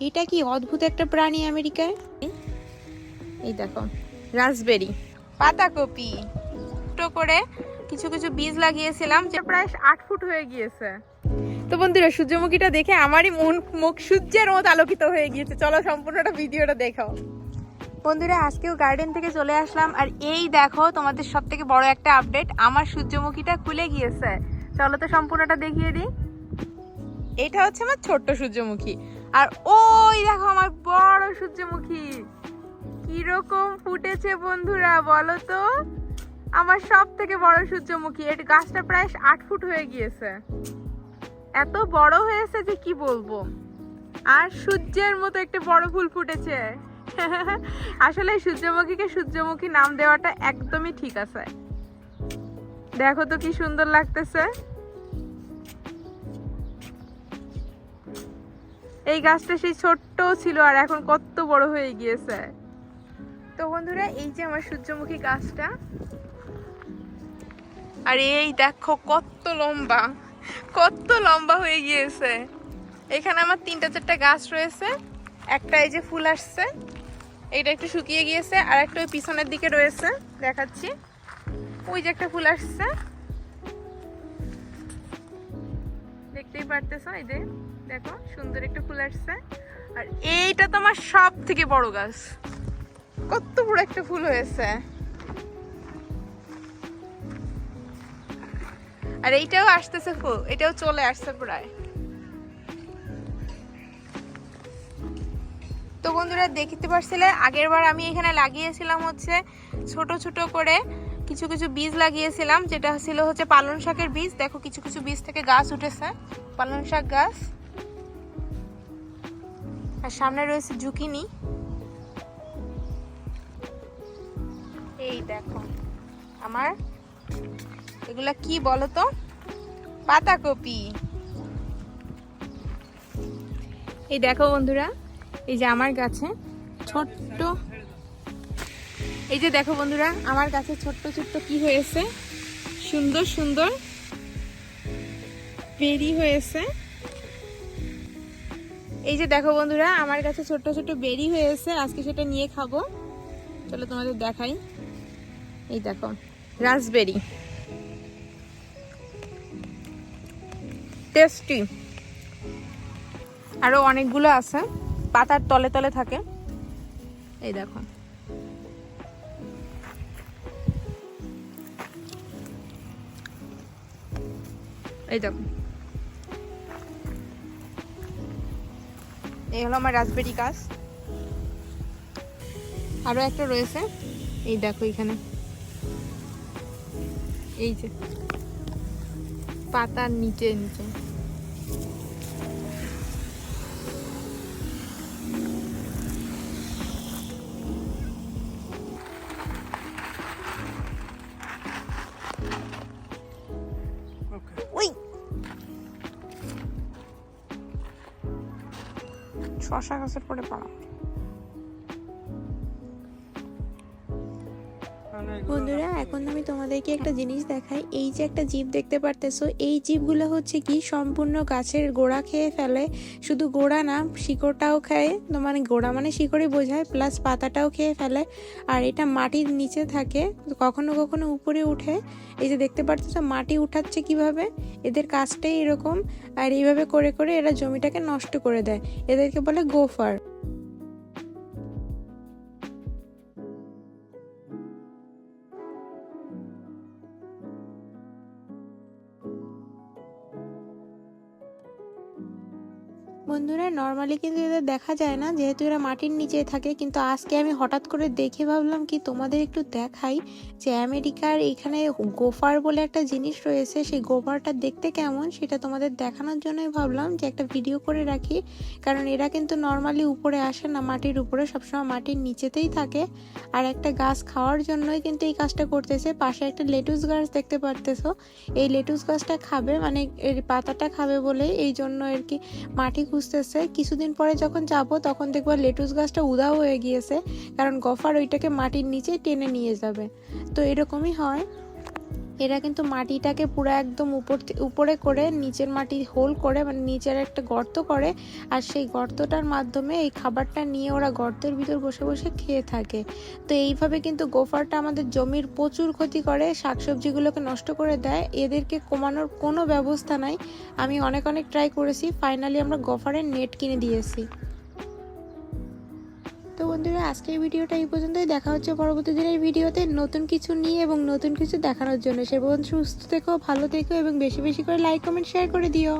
এটা কি অদ্ভুত একটা প্রাণী আমেরিকায়? এই দেখো, রাসবেরি, পাতাকপি। ছোট করে কিছু কিছু বীজ লাগিয়েছিলাম যে প্রায় আট ফুট হয়ে গিয়েছে। তো বন্ধুরা, সূর্যমুখীটা দেখে আমারই মন, মুখ সূর্যের মতো আলোকিত হয়ে গিয়েছে। চলো সম্পূর্ণটা ভিডিওটা দেখাও। বন্ধুরা, আজকেও গার্ডেন থেকে চলে আসলাম। আর এই দেখো, তোমাদের সব থেকে বড় একটা আপডেট আমার সূর্যমুখীটা খুলে গিয়েছে। চলো তো সম্পূর্ণটা দেখিয়ে দিই। এটা হচ্ছে আমার ছোট্ট সূর্যমুখী। আর ওই দেখো আমার বড় সূর্যমুখী। কীরকম ফুটেছে বন্ধুরা, বলো তো? আমার সব থেকে বড় সূর্যমুখী, এর গাছটা প্রায় আট ফুট হয়ে গিয়েছে। এত বড় হয়েছে যে কি বলব? আর সূর্যের মতো একটা বড় ফুল ফুটেছে। আসলে সূর্যমুখীকে সূর্যমুখী নাম দেওয়াটা একদমই ঠিক আছে। দেখো তো কি সুন্দর লাগতেছে। এই গাছটা সেই ছোট্ট ছিল আর এখন কত বড় হয়ে গিয়েছে। তো বন্ধুরা, এই যে আমার সূর্যমুখী গাছটা। আর এই দেখো কত লম্বা কত লম্বা হয়ে গিয়েছে। এখানে আমার তিনটা চারটা গাছ রয়েছে। একটা এই যে ফুল আসছে, এইটা একটু শুকিয়ে গিয়েছে, আর একটা ওই পিছনের দিকে রয়েছে, দেখাচ্ছি। ওই যে একটা ফুল আসছে। দেখতেই পারতেছো এই যে? দেখো, সুন্দর একটা ফুল আসছে। আর এইটা তো আমার সব থেকে বড় গাছ। কত বড় একটা ফুল হয়েছে। আর এইটাও আসতেছে ফুল, এটাও চলে আসছে প্রায়। তো বন্ধুরা, দেখতে পারছিলে আগের বার আমি এখানে লাগিয়েছিলাম হচ্ছে ছোট ছোট করে কিছু কিছু বীজ লাগিয়েছিলাম, যেটা ছিল হচ্ছে পালং শাকের বীজ। দেখো, কিছু কিছু বীজ থেকে গাছ উঠেছে, পালং শাক গাছ। আর সামনে রয়েছে জুকিনি। এই দেখো, আমার, এগুলা কি বলো তো পাতাকপি। এই দেখো বন্ধুরা, এই যে আমার গাছে ছোট্ট, এই যে দেখো বন্ধুরা, আমার গাছে ছোট্ট ছোট্ট কি হয়েছে? সুন্দর সুন্দর বেরি হয়েছে। এই যে দেখো বন্ধুরা, আমার কাছে ছোট্ট ছোট্ট বেরি হয়েছে আজকে সেটা নিয়ে খাব। চলো তোমাদের দেখাই। এই দেখো, রাসবেরি। টেস্টি। আরও অনেকগুলো আছে, পাতার তলে তলে থাকে। এই দেখো। এই দেখো। এই হলো আমার রাসবেরি গাছ আরও একটা রয়েছে। এই দেখো এখানে। এই যে। পাতার নিচে নিচে। শশা গাছের পরে পাড়া। বন্ধুরা, এখন আমি তোমাদেরকে একটা জিনিস দেখাই। এই যে একটা জীব দেখতে পারতেছো, এই জীবগুলো হচ্ছে কি সম্পূর্ণ গাছের গোড়া খেয়ে ফেলে। শুধু গোড়া না, শিকড়টাও খায় তো মানে গোড়া মানে শিকড়ই বোঝায় প্লাস পাতাটাও খেয়ে ফেলে। আর এটা মাটির নিচে থাকে, কখনো কখনো উপরে উঠে। এই যে দেখতে পারতেছো, মাটি উঠাচ্ছে কীভাবে? এদের কাজটাই এরকম। আর এইভাবে করে করে এরা জমিটাকে নষ্ট করে দেয়। এদেরকে বলে গোফার। বন্ধুরা নর্মালি কিন্তু এদের দেখা যায় না, যেহেতু এরা মাটির নিচে থাকে, কিন্তু আজকে আমি হঠাৎ করে দেখে ভাবলাম কি তোমাদের একটু দেখাই যে আমেরিকার এখানে গোফার বলে একটা জিনিস রয়েছে, সেই গোফারটা দেখতে কেমন সেটা তোমাদের দেখানোর জন্যই ভাবলাম যে একটা ভিডিও করে রাখি, কারণ এরা কিন্তু নর্মালি উপরে আসে না, মাটির উপরে সবসময় মাটির নিচেতেই থাকে, আর একটা গাছ খাওয়ার জন্যই কিন্তু এই কাজটা করতেছে, পাশে একটা লেটুস গাছ দেখতে পারতেছো, এই লেটুস গাছটা খাবে মানে এর পাতাটা খাবে বলে, এই জন্য আর কি মাটি খুঁজতেছে কিছুদিন পরে যখন যাব তখন দেখব লেটুস গাছটা উদাও হয়ে গিয়েছে, কারণ গফার ওইটাকে মাটির নিচে টেনে নিয়ে যাবে। তো এরকমই হয়। এরা কিন্তু মাটিটাকে পুরো একদম উপর উপরে করে, নিচের মাটি হোল করে মানে নিচের একটা গর্ত করে, আর সেই গর্তটার মাধ্যমে এই খাবারটা নিয়ে ওরা গর্তের ভিতর বসে বসে খেয়ে থাকে। তো এইভাবে কিন্তু গোফারটা আমাদের জমির প্রচুর ক্ষতি করে, শাকসবজিগুলোকে নষ্ট করে দেয়। এদেরকে কমানোর কোনো ব্যবস্থা নাই। আমি অনেক অনেক ট্রাই করেছি। ফাইনালি আমরা গোফারের নেট কিনে দিয়েছি। তো বন্ধুরা, আজকের ভিডিওটা এই পর্যন্তই। দেখা হচ্ছে পরবর্তী দিনের ভিডিওতে নতুন কিছু নিয়ে এবং নতুন কিছু দেখানোর জন্য। সে পর্যন্ত সুস্থ থেকো, ভালো থেকো এবং বেশি বেশি করে লাইক কমেন্ট শেয়ার করে দিও।